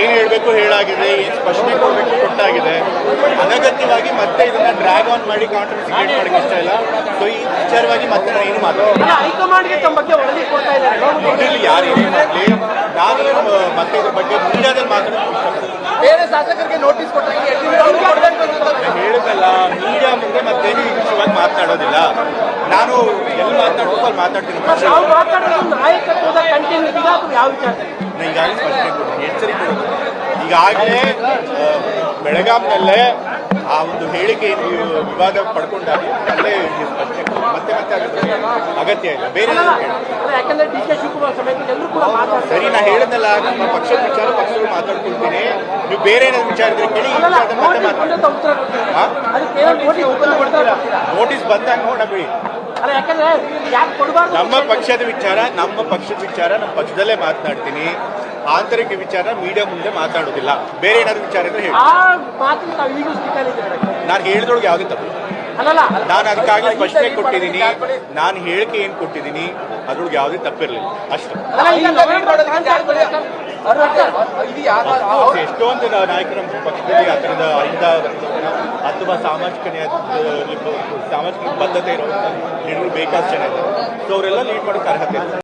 ಏನ್ ಹೇಳಬೇಕು ಹೇಳಾಗಿದೆ. ಏನು ಸ್ಪಷ್ಟನೆ ಕೊಡಬೇಕು ಕೊಟ್ಟಾಗಿದೆ. ಅನಗತ್ಯವಾಗಿ ಮತ್ತೆ ಇದನ್ನ ಡ್ರ್ಯಾಗ್ ಆನ್ ಮಾಡಿ ಕಾಂಟ್ರವರ್ಸಿ ಕ್ರಿಯೇಟ್ ಮಾಡಕ್ಕೆ ಇಷ್ಟ ಇಲ್ಲ. ಸೊ ಈ ವಿಚಾರವಾಗಿ ಮತ್ತೆ ನಾನು ಏನು ಮಾತಾಡೋದು? ಇಲ್ಲಿ ಹೈಕಮಾಂಡ್ಗೆ ತಮ್ಮ ಬಗ್ಗೆ ವರದಿ ಕೊಡ್ತಾ ಇದ್ದಾರೆ. ಇದರಲ್ಲಿ ಯಾರು ಏನೇ ಮಾಡಲಿ? ನಾನು ಮತ್ತೆ ಇದ್ರ ಬಗ್ಗೆ ಮೀಡಿಯಾದಲ್ಲಿ ಮಾತಾಡೋದು ಬೇರೆ ಶಾಸಕರಿಗೆ ನೋಟಿಸ್ ಕೊಟ್ಟಂಗೆ ಹೇಳಿದ್ನಲ್ಲ ಮೀಡಿಯಾ ಮುಂದೆ ಮತ್ತೆ ಈ ವಿಷಯವಾಗಿ ಮಾತನಾಡೋದಿಲ್ಲ ನಾನು ಎಲ್ಲಿ ಮಾತಾಡೋದು ಅಲ್ಲಿ ಮಾತಾಡ್ತೀನಿ. ನಾವು ಮಾತಾಡೋದು ನಾಯಕತ್ವದ ಕಂಟೆಂಟ್ ಯಾವ ವಿಚಾರ ನಾನು ಈಗಾಗಲೇ ಎಚ್ಚರಿಕೆ. ಈಗಾಗಲೇ ಆ, ಬೆಳಗಾಂನಲ್ಲೇ ಆ ಒಂದು ಹೇಳಿಕೆ ವಿವಾದ ಪಡ್ಕೊಂಡಾಗ ಅಲ್ಲೇ ಮತ್ತೆ ಮತ್ತೆ ಅಗತ್ಯ ಇಲ್ಲ. ಬೇರೆ ಸರಿ ನಾ ಹೇಳಿದ್ನಲ್ಲ ನಮ್ಮ ಪಕ್ಷದ ವಿಚಾರ ಪಕ್ಷಗಳು ಮಾತಾಡ್ಕೊಳ್ತೀನಿ. ನೀವು ಬೇರೆ ಏನಾದ್ರು ವಿಚಾರ ಇದ್ರೆ ಕೇಳಿ ನೋಟಿಸ್ ಬಂದಾಗ ನೋಡ ಬಿಡಿ ನಮ್ಮ ಪಕ್ಷದ ವಿಚಾರ ನಮ್ಮ ಪಕ್ಷದ ವಿಚಾರ ನಮ್ಮ ಪಕ್ಷದಲ್ಲೇ ಮಾತನಾಡ್ತೀನಿ. ಆಂತರಿಕ ವಿಚಾರ ಮೀಡಿಯಾ ಮುಂದೆ ಮಾತಾಡೋದಿಲ್ಲ ಬೇರೆ ಏನಾದ್ರು ವಿಚಾರ ಇದ್ರೆ ಹೇಳಿ. ಆ ಮಾತಿಗೆ ಈಗಲೂ ನಾನು ಹೇಳಿದೊಳಗೆ ಯಾವುದೇ ತಪ್ಪು ಅಲ್ಲಲ್ಲ ನಾನು ಅದಕ್ಕಾಗಿ ಸ್ಪಷ್ಟನೆ ಕೊಟ್ಟಿದ್ದೀನಿ. ನಾನು ಹೇಳಿಕೆ ಏನು ಕೊಟ್ಟಿದ್ದೀನಿ ಅದ್ರೊಳಗೆ ಯಾವುದೇ ತಪ್ಪಿರಲಿಲ್ಲ. ಅಷ್ಟು. ಎಷ್ಟೊಂದು ನಾಯಕರ ನಮ್ಮ ಪಕ್ಷದಲ್ಲಿ ಆ ಥರದ ಅಥವಾ ಸಾಮಾಜಿಕ ಸಾಮಾಜಿಕ ಬದ್ಧತೆ ಇರುವಂಥ ಲೀಡರ್ ಬೇಕಾದಷ್ಟು ಜನ ಇದ್ದಾರೆ. ಸೊ ಅವರೆಲ್ಲ ಲೀಡ್ ಮಾಡೋಕೆ ಅರ್ಹತೆ ಇದೆ